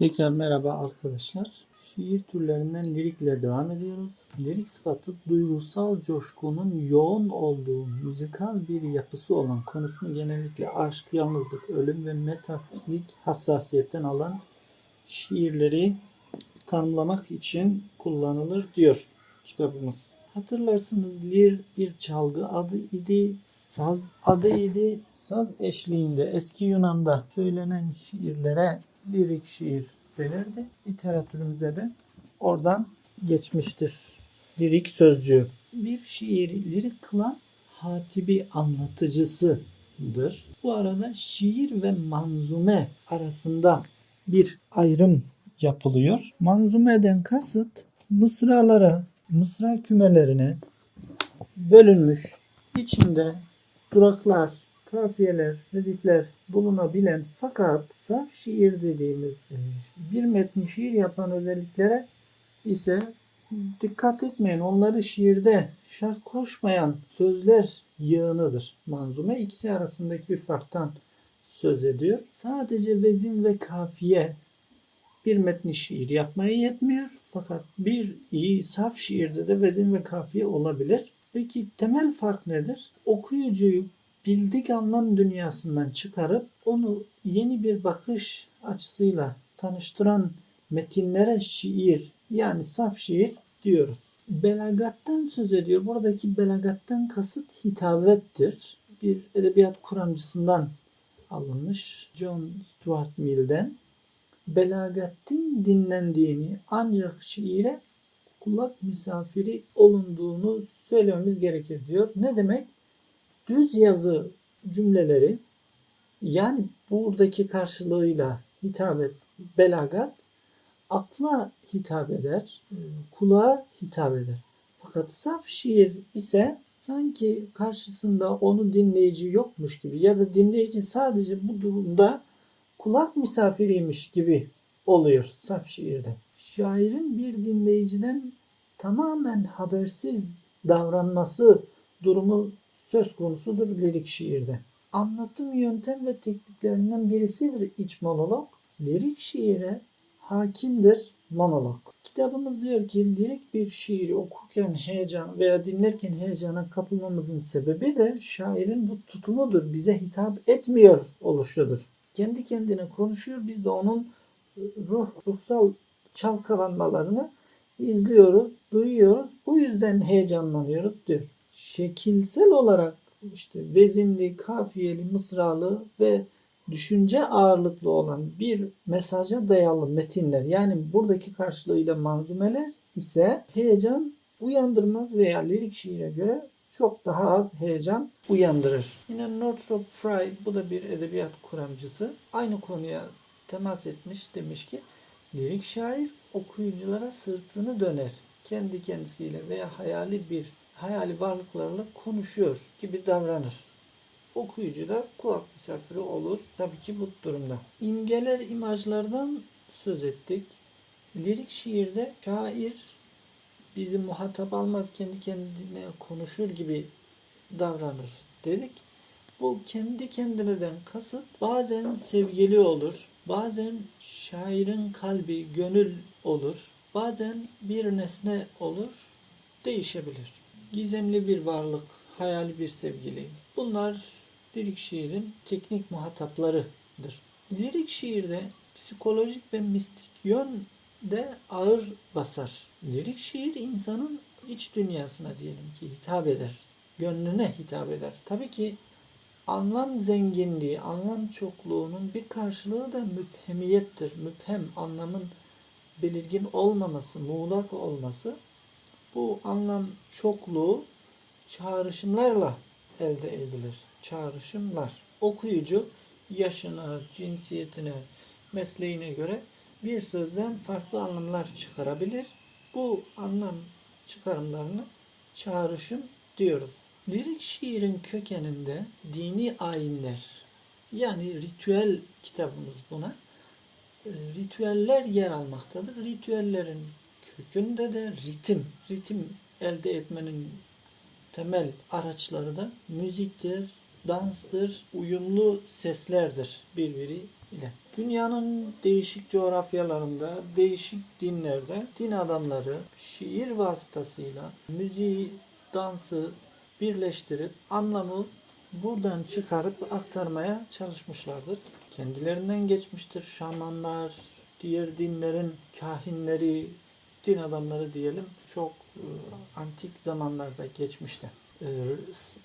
Tekrar merhaba arkadaşlar. Şiir türlerinden lirikle devam ediyoruz. Lirik sıfatı duygusal coşkunun yoğun olduğu müzikal bir yapısı olan konusunu genellikle aşk, yalnızlık, ölüm ve metafizik hassasiyetten alan şiirleri tanımlamak için kullanılır diyor kitabımız. Hatırlarsınız lir bir çalgı adı idi. Saz adı idi. Saz eşliğinde eski Yunan'da söylenen şiirlere lirik şiir denirdi. Literatürümüze de oradan geçmiştir. Lirik sözcüğü. Bir şiiri lirik kılan hatibi anlatıcısıdır. Bu arada şiir ve manzume arasında bir ayrım yapılıyor. Manzumeden kasıt mısralara, mısra kümelerine bölünmüş, içinde duraklar, kafiyeler, redifler bulunabilen fakat saf şiir dediğimiz e, bir metni şiir yapan özelliklere ise dikkat etmeyin. Onları şiirde şart koşmayan sözler yığınıdır. Manzume ikisi arasındaki bir farktan söz ediyor. Sadece vezin ve kafiye bir metni şiir yapmaya yetmiyor. Fakat bir iyi saf şiirde de vezin ve kafiye olabilir. Peki temel fark nedir? Okuyucuyu bildik anlam dünyasından çıkarıp onu yeni bir bakış açısıyla tanıştıran metinlere şiir yani saf şiir diyoruz. Belagattan söz ediyor. Buradaki belagattan kasıt hitabettir. Bir edebiyat kuramcısından alınmış. John Stuart Mill'den. Belagatin dinlendiğini ancak şiire kulak misafiri olunduğunu söylememiz gerekir diyor. Ne demek? Düz yazı cümleleri yani buradaki karşılığıyla hitabet, belagat akla hitap eder, e, kulağa hitap eder. Fakat saf şiir ise sanki karşısında onu dinleyici yokmuş gibi ya da dinleyici sadece bu durumda kulak misafiriymiş gibi oluyor saf şiirde. Şairin bir dinleyiciden tamamen habersiz davranması durumu söz konusudur lirik şiirde. Anlatım yöntem ve tekniklerinden birisidir iç monolog. Lirik şiire hakimdir monolog. Kitabımız diyor ki lirik bir şiiri okurken heyecan veya dinlerken heyecana kapılmamızın sebebi de şairin bu tutumudur. Bize hitap etmiyor oluşudur. Kendi kendine konuşuyor. Biz de onun ruh, ruhsal çalkalanmalarını izliyoruz, duyuyoruz. Bu yüzden heyecanlanıyoruz diyor. Şekilsel olarak işte vezinli, kafiyeli, mısralı ve düşünce ağırlıklı olan bir mesaja dayalı metinler yani buradaki karşılığıyla manzumeler ise heyecan uyandırmaz veya lirik şiire göre çok daha az heyecan uyandırır. Yine Northrop Frye bu da bir edebiyat kuramcısı aynı konuya temas etmiş demiş ki lirik şair okuyuculara sırtını döner. Kendi kendisiyle veya hayali bir hayali varlıklarla konuşuyor gibi davranır. Okuyucu da kulak misafiri olur. Tabii ki bu durumda. İmgeler, imajlardan söz ettik. Lirik şiirde şair bizi muhatap almaz, kendi kendine konuşur gibi davranır dedik. Bu kendi kendineden kasıt bazen sevgili olur, bazen şairin kalbi, gönül olur, bazen bir nesne olur, değişebilir. Gizemli bir varlık, hayali bir sevgili. Bunlar lirik şiirin teknik muhataplarıdır. Lirik şiirde psikolojik ve mistik yön de ağır basar. Lirik şiir insanın iç dünyasına diyelim ki hitap eder. Gönlüne hitap eder. Tabii ki anlam zenginliği, anlam çokluğunun bir karşılığı da müphemiyettir. Müphem anlamın belirgin olmaması, muğlak olması. Bu anlam çokluğu çağrışımlarla elde edilir. Çağrışımlar. Okuyucu yaşına, cinsiyetine, mesleğine göre bir sözden farklı anlamlar çıkarabilir. Bu anlam çıkarımlarını çağrışım diyoruz. Lirik şiirin kökeninde dini ayinler yani ritüel kitabımız buna e, ritüeller yer almaktadır. Ritüellerin kökünde de ritim, ritim elde etmenin temel araçları da müziktir, danstır, uyumlu seslerdir birbiri ile. Dünyanın değişik coğrafyalarında, değişik dinlerde din adamları şiir vasıtasıyla müziği, dansı birleştirip anlamı buradan çıkarıp aktarmaya çalışmışlardır. Kendilerinden geçmiştir. Şamanlar, diğer dinlerin kahinleri, din adamları diyelim çok e, antik zamanlarda geçmişte. E,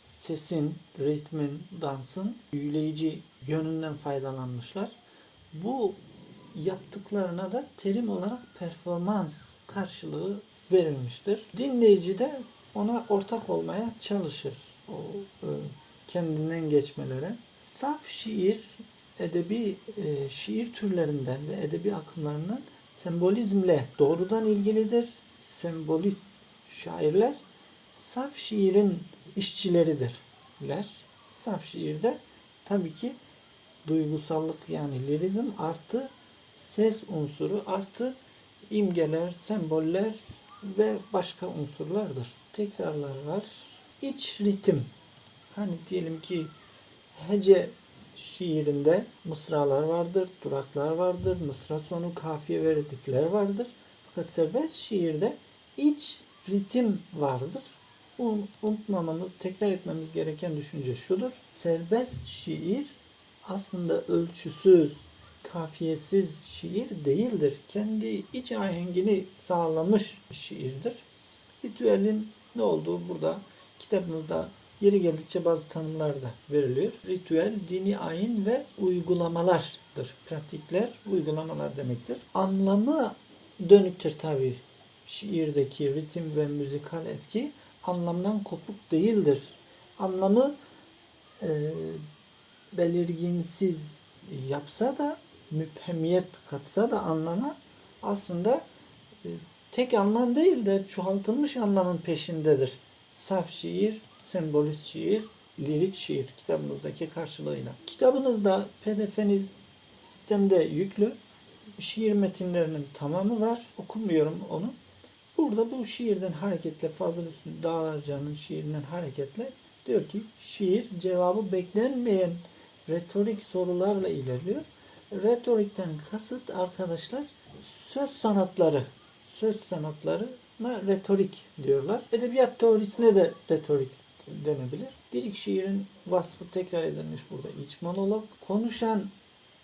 sesin, ritmin, dansın büyüleyici yönünden faydalanmışlar. Bu yaptıklarına da terim olarak performans karşılığı verilmiştir. Dinleyici de ona ortak olmaya çalışır. O e, kendinden geçmelere. Saf şiir edebi şiir türlerinden ve edebi akımlarından sembolizmle doğrudan ilgilidir. Sembolist şairler saf şiirin işçileridirler. Saf şiirde tabii ki duygusallık yani lirizm artı ses unsuru artı imgeler, semboller ve başka unsurlardır. Tekrarlar var. İç ritim. Hani diyelim ki hece şiirinde mısralar vardır, duraklar vardır, mısra sonu kafiye ve redifler vardır. Fakat serbest şiirde iç ritim vardır. Bunu unutmamamız, tekrar etmemiz gereken düşünce şudur. Serbest şiir aslında ölçüsüz, kafiyesiz şiir değildir. Kendi iç ahengini sağlamış şiirdir. Ritüelin ne olduğu burada kitabımızda yeri geldikçe bazı tanımlar da veriliyor. Ritüel, dini ayin ve uygulamalardır. Pratikler, uygulamalar demektir. Anlamı dönüktür tabi. Şiirdeki ritim ve müzikal etki anlamdan kopuk değildir. Anlamı e, belirginsiz yapsa da müphemiyet katsa da anlama aslında e, tek anlam değil de çoğaltılmış anlamın peşindedir. Saf şiir, sembolist şiir, lirik şiir kitabımızdaki karşılığıyla. Kitabınızda pdf'niz sistemde yüklü. Şiir metinlerinin tamamı var. Okumuyorum onu. Burada bu şiirden hareketle Fazıl Hüsnü Dağlarca'nın şiirinden hareketle diyor ki şiir cevabı beklenmeyen retorik sorularla ilerliyor. Retorikten kasıt arkadaşlar söz sanatları. Söz sanatlarına retorik diyorlar. Edebiyat teorisine de retorik denebilir. Dirik şiirin vasfı tekrar edilmiş burada iç monolog. Konuşan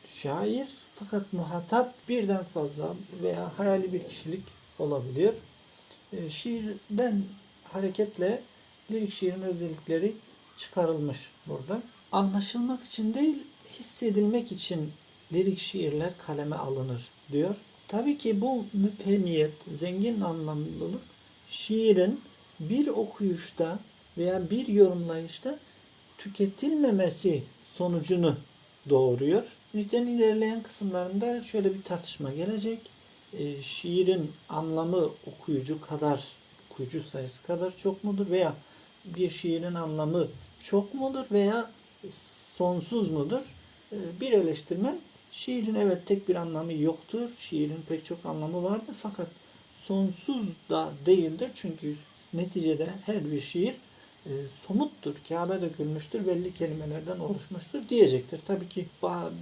şair fakat muhatap birden fazla veya hayali bir kişilik olabiliyor. E, şiirden hareketle lirik şiirin özellikleri çıkarılmış burada. Anlaşılmak için değil, hissedilmek için lirik şiirler kaleme alınır diyor. Tabii ki bu müphemiyet, zengin anlamlılık şiirin bir okuyuşta veya bir yorumlayışta tüketilmemesi sonucunu doğuruyor. Ünitenin ilerleyen kısımlarında şöyle bir tartışma gelecek. E, şiirin anlamı okuyucu kadar, okuyucu sayısı kadar çok mudur veya bir şiirin anlamı çok mudur veya sonsuz mudur? E, bir eleştirmen şiirin evet tek bir anlamı yoktur. Şiirin pek çok anlamı vardır fakat sonsuz da değildir. Çünkü neticede her bir şiir e, somuttur, kağıda dökülmüştür, belli kelimelerden oluşmuştur diyecektir. Tabii ki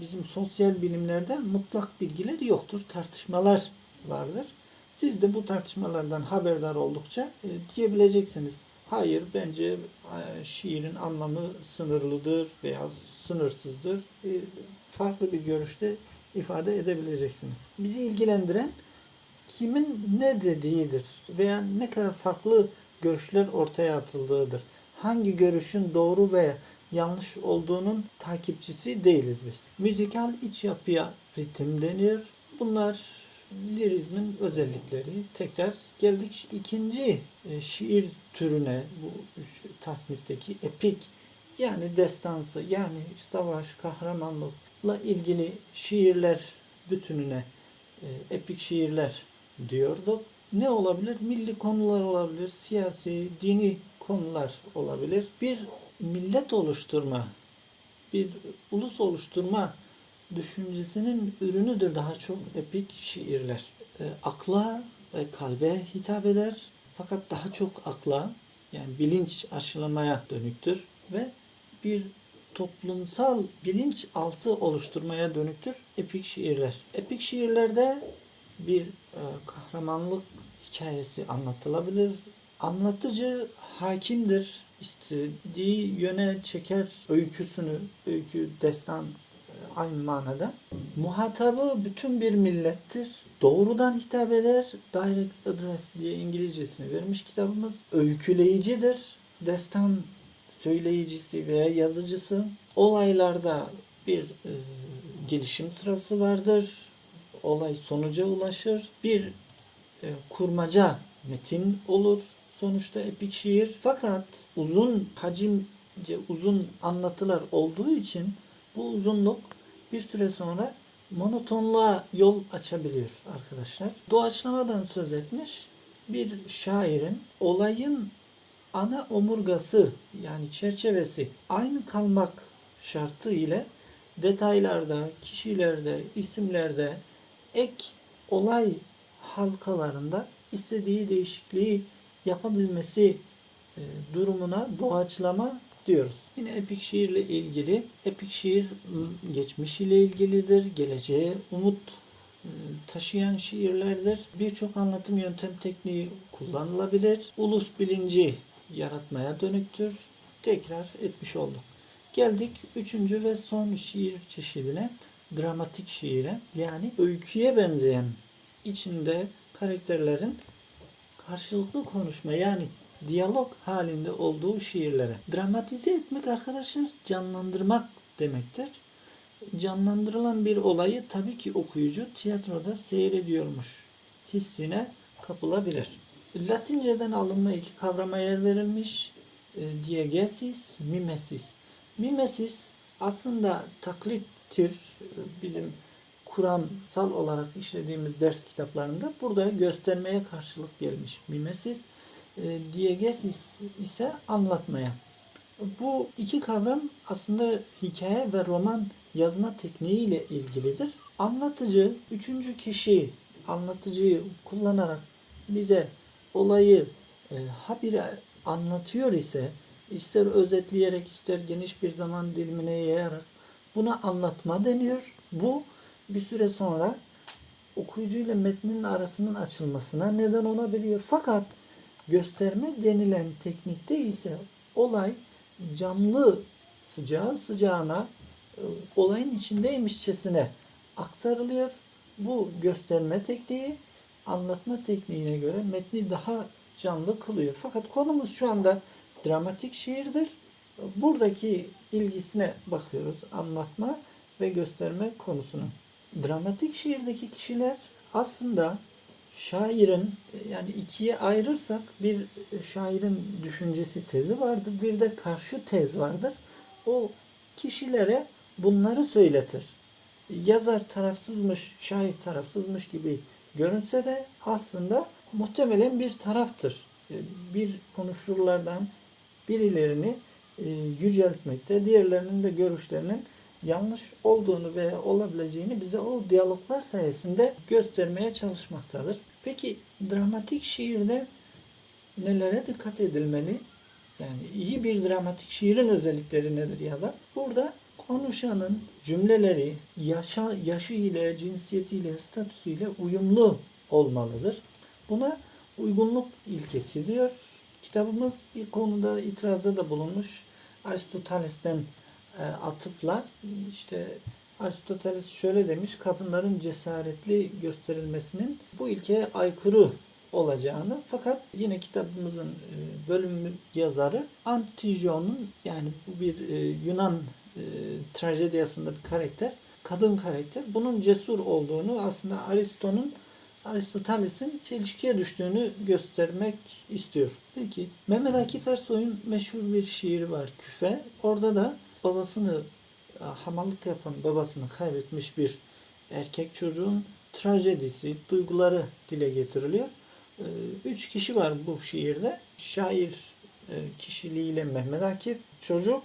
bizim sosyal bilimlerde mutlak bilgiler yoktur, tartışmalar vardır. Siz de bu tartışmalardan haberdar oldukça e, diyebileceksiniz. Hayır, bence e, şiirin anlamı sınırlıdır veya sınırsızdır. E, farklı bir görüşte ifade edebileceksiniz. Bizi ilgilendiren kimin ne dediğidir veya ne kadar farklı görüşler ortaya atıldığıdır. Hangi görüşün doğru veya yanlış olduğunun takipçisi değiliz biz. Müzikal iç yapıya ritim deniyor. Bunlar lirizmin özellikleri. Tekrar geldik ikinci e, şiir türüne bu tasnifteki epik yani destansı yani savaş kahramanlıkla ilgili şiirler bütününe e, epik şiirler diyorduk. Ne olabilir? Milli konular olabilir, siyasi, dini konular olabilir. Bir millet oluşturma, bir ulus oluşturma düşüncesinin ürünüdür daha çok epik şiirler. E, akla ve kalbe hitap eder fakat daha çok akla yani bilinç aşılamaya dönüktür ve bir toplumsal bilinç altı oluşturmaya dönüktür epik şiirler. Epik şiirlerde bir e, kahramanlık hikayesi anlatılabilir. Anlatıcı hakimdir. İstediği yöne çeker öyküsünü, öykü, destan e, aynı manada. Muhatabı bütün bir millettir. Doğrudan hitap eder. Direct address diye İngilizcesini vermiş kitabımız. Öyküleyicidir. Destan söyleyicisi veya yazıcısı. Olaylarda bir e, gelişim sırası vardır. Olay sonuca ulaşır. Bir kurmaca metin olur. Sonuçta epik şiir. Fakat uzun hacimce uzun anlatılar olduğu için bu uzunluk bir süre sonra monotonluğa yol açabiliyor arkadaşlar. Doğaçlamadan söz etmiş bir şairin olayın ana omurgası yani çerçevesi aynı kalmak şartı ile detaylarda, kişilerde, isimlerde, ek olay halkalarında istediği değişikliği yapabilmesi e, durumuna doğaçlama diyoruz. Yine epik şiirle ilgili, epik şiir m, geçmiş ile ilgilidir, geleceğe umut e, taşıyan şiirlerdir. Birçok anlatım yöntem tekniği kullanılabilir. Ulus bilinci yaratmaya dönüktür. Tekrar etmiş olduk. Geldik üçüncü ve son şiir çeşidine, dramatik şiire. Yani öyküye benzeyen, içinde karakterlerin karşılıklı konuşma yani diyalog halinde olduğu şiirlere. Dramatize etmek arkadaşlar canlandırmak demektir. Canlandırılan bir olayı tabii ki okuyucu tiyatroda seyrediyormuş hissine kapılabilir. Latinceden alınma iki kavrama yer verilmiş. E, diegesis, mimesis. Mimesis aslında taklittir. E, Bizim kuramsal olarak işlediğimiz ders kitaplarında burada göstermeye karşılık gelmiş mimesis. E, diegesis ise anlatmaya. Bu iki kavram aslında hikaye ve roman yazma tekniği ile ilgilidir. Anlatıcı üçüncü kişi anlatıcıyı kullanarak bize olayı e, habire anlatıyor ise ister özetleyerek ister geniş bir zaman dilimine yayarak buna anlatma deniyor. Bu bir süre sonra okuyucuyla metnin arasının açılmasına neden olabiliyor. Fakat gösterme denilen teknikte ise olay canlı sıcağı sıcağına e, olayın içindeymişçesine aktarılıyor. Bu gösterme tekniği anlatma tekniğine göre metni daha canlı kılıyor. Fakat konumuz şu anda dramatik şiirdir. Buradaki ilgisine bakıyoruz. Anlatma ve gösterme konusunun. Dramatik şiirdeki kişiler aslında şairin yani ikiye ayırırsak bir şairin düşüncesi tezi vardır. Bir de karşı tez vardır. O kişilere bunları söyletir. Yazar tarafsızmış, şair tarafsızmış gibi görünse de aslında muhtemelen bir taraftır. Bir konuşurlardan birilerini e, yüceltmekte, diğerlerinin de görüşlerinin yanlış olduğunu ve olabileceğini bize o diyaloglar sayesinde göstermeye çalışmaktadır. Peki dramatik şiirde nelere dikkat edilmeli? Yani iyi bir dramatik şiirin özellikleri nedir ya da burada konuşanın cümleleri yaşa, yaşı ile, cinsiyetiyle, statüsüyle uyumlu olmalıdır. Buna uygunluk ilkesi diyor. Kitabımız bir konuda itirazda da bulunmuş. Aristoteles'ten atıfla işte Aristoteles şöyle demiş kadınların cesaretli gösterilmesinin bu ilkeye aykırı olacağını fakat yine kitabımızın e, bölüm yazarı Antigon'un yani bu bir e, Yunan e, trajediyasında bir karakter kadın karakter bunun cesur olduğunu aslında Aristo'nun Aristoteles'in çelişkiye düştüğünü göstermek istiyor. Peki Mehmet Akif Ersoy'un meşhur bir şiiri var Küfe. Orada da babasını hamallık yapan babasını kaybetmiş bir erkek çocuğun trajedisi, duyguları dile getiriliyor. Ee, Üç kişi var bu şiirde. Şair e, kişiliğiyle Mehmet Akif, çocuk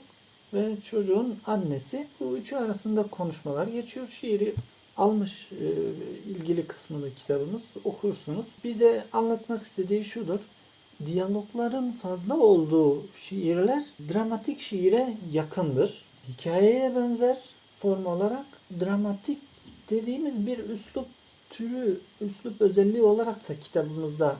ve çocuğun annesi. Bu üçü arasında konuşmalar geçiyor. Şiiri almış e, ilgili kısmını kitabımız okursunuz. Bize anlatmak istediği şudur. Diyalogların fazla olduğu şiirler dramatik şiire yakındır. hikayeye benzer form olarak dramatik dediğimiz bir üslup türü, üslup özelliği olarak da kitabımızda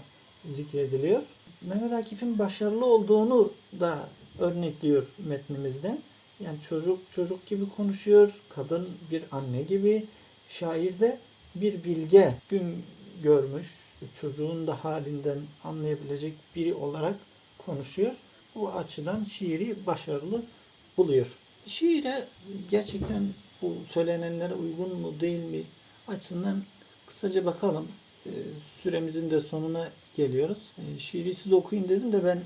zikrediliyor. Mehmet Akif'in başarılı olduğunu da örnekliyor metnimizden. Yani çocuk çocuk gibi konuşuyor, kadın bir anne gibi, şair de bir bilge, gün görmüş, çocuğun da halinden anlayabilecek biri olarak konuşuyor. Bu açıdan şiiri başarılı buluyor. Şiire gerçekten bu söylenenlere uygun mu değil mi açısından kısaca bakalım. Ee, Süremizin de sonuna geliyoruz. Ee, Şiiri siz okuyun dedim de ben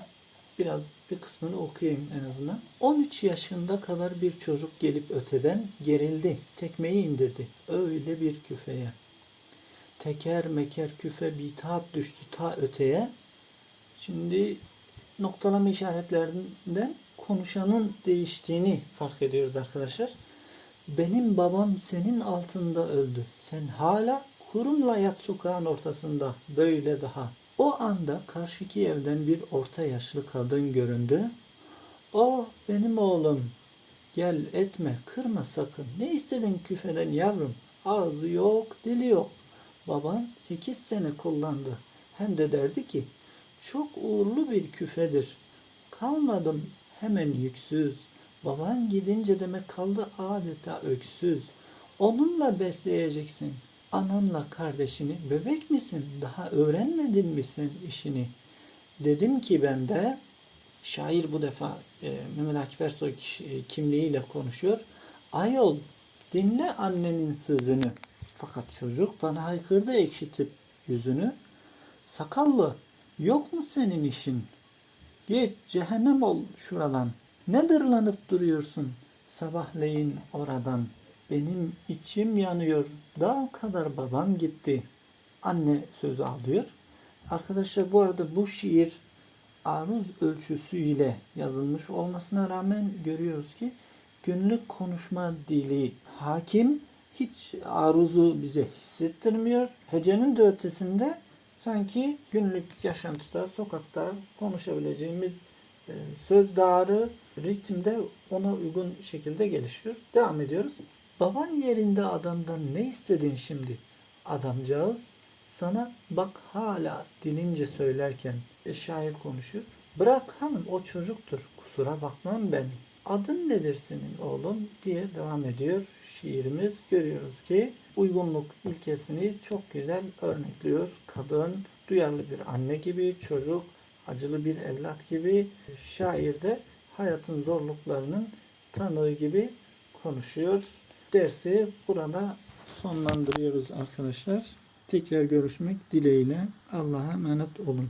biraz bir kısmını okuyayım en azından. 13 yaşında kadar bir çocuk gelip öteden gerildi. Tekmeyi indirdi. Öyle bir küfeye. Teker meker küfe bitap düştü ta öteye. Şimdi noktalama işaretlerinden konuşanın değiştiğini fark ediyoruz arkadaşlar. Benim babam senin altında öldü. Sen hala kurumla yat sokağın ortasında. Böyle daha. O anda karşıki evden bir orta yaşlı kadın göründü. O benim oğlum. Gel etme, kırma sakın. Ne istedin küfeden yavrum? Ağzı yok, dili yok. Baban sekiz sene kullandı. Hem de derdi ki, çok uğurlu bir küfedir. Kalmadım hemen yüksüz. Baban gidince demek kaldı adeta öksüz. Onunla besleyeceksin. Ananla kardeşini bebek misin? Daha öğrenmedin mi sen işini? Dedim ki ben de şair bu defa e, Mehmet Akif Ersoy e, kimliğiyle konuşuyor. Ayol dinle annenin sözünü. Fakat çocuk bana haykırdı ekşitip yüzünü. Sakallı yok mu senin işin? Git cehennem ol şuradan. Ne dırlanıp duruyorsun sabahleyin oradan? Benim içim yanıyor. Dağ kadar babam gitti. Anne sözü alıyor. Arkadaşlar bu arada bu şiir aruz ölçüsüyle yazılmış olmasına rağmen görüyoruz ki günlük konuşma dili hakim hiç aruzu bize hissettirmiyor. Hecenin de ötesinde sanki günlük yaşantıda, sokakta konuşabileceğimiz e, söz dağarı ritimde ona uygun şekilde gelişiyor. Devam ediyoruz. Baban yerinde adamdan ne istedin şimdi? Adamcağız sana bak hala dilince söylerken e, şair konuşuyor. Bırak hanım o çocuktur. Kusura bakmam ben. Adın nedir senin oğlum diye devam ediyor şiirimiz. Görüyoruz ki uygunluk ilkesini çok güzel örnekliyor. Kadın duyarlı bir anne gibi, çocuk acılı bir evlat gibi, şair de hayatın zorluklarının tanığı gibi konuşuyor. Dersi burada sonlandırıyoruz arkadaşlar. Tekrar görüşmek dileğiyle. Allah'a emanet olun.